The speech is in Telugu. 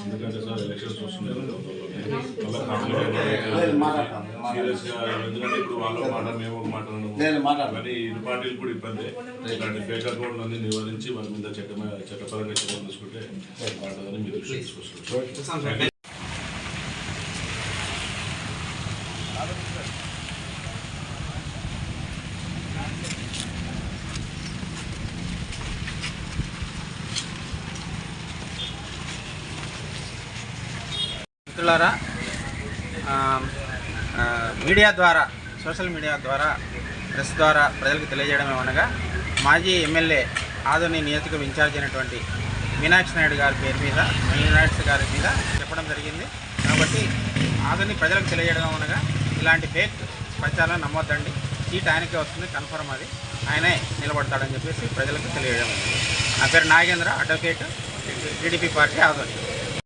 ఎందుకంటే సార్ ఎలక్షన్స్ వస్తున్నాయి ఎందుకంటే ఇప్పుడు వాళ్ళ మాట మేము ఒక మాట అనడం. నేను మాట్లాడను. కానీ ఇరు పార్టీలు కూడా ఇబ్బంది ఇలాంటి ఫేక్ అకౌంట్ అన్ని నివారించి వాళ్ళ మీద చట్ట చట్టపరంగా చర్యలు తీసుకుంటే బాగుంటుందని మిత్రులారా మీడియా ద్వారా సోషల్ మీడియా ద్వారా ప్రెస్ ద్వారా ప్రజలకు తెలియజేయడం ఏమనగా మాజీ ఎమ్మెల్యే ఆదోని నియోజకం ఇన్ఛార్జ్ అయినటువంటి మీనాక్షి నాయుడు గారి పేరు మీద మీనాక్షి గారి మీద చెప్పడం జరిగింది. కాబట్టి ఆదోని ప్రజలకు తెలియజేయడం అనగా ఇలాంటి ఫేక్ ప్రచారం నమ్మొద్దండి. సీట్ ఆయనకే వస్తుంది కన్ఫర్మ్ అది. ఆయనే నిలబడతాడని చెప్పేసి ప్రజలకు తెలియజేయడం నా పేరు Nagendra advocate TDP party Adoni.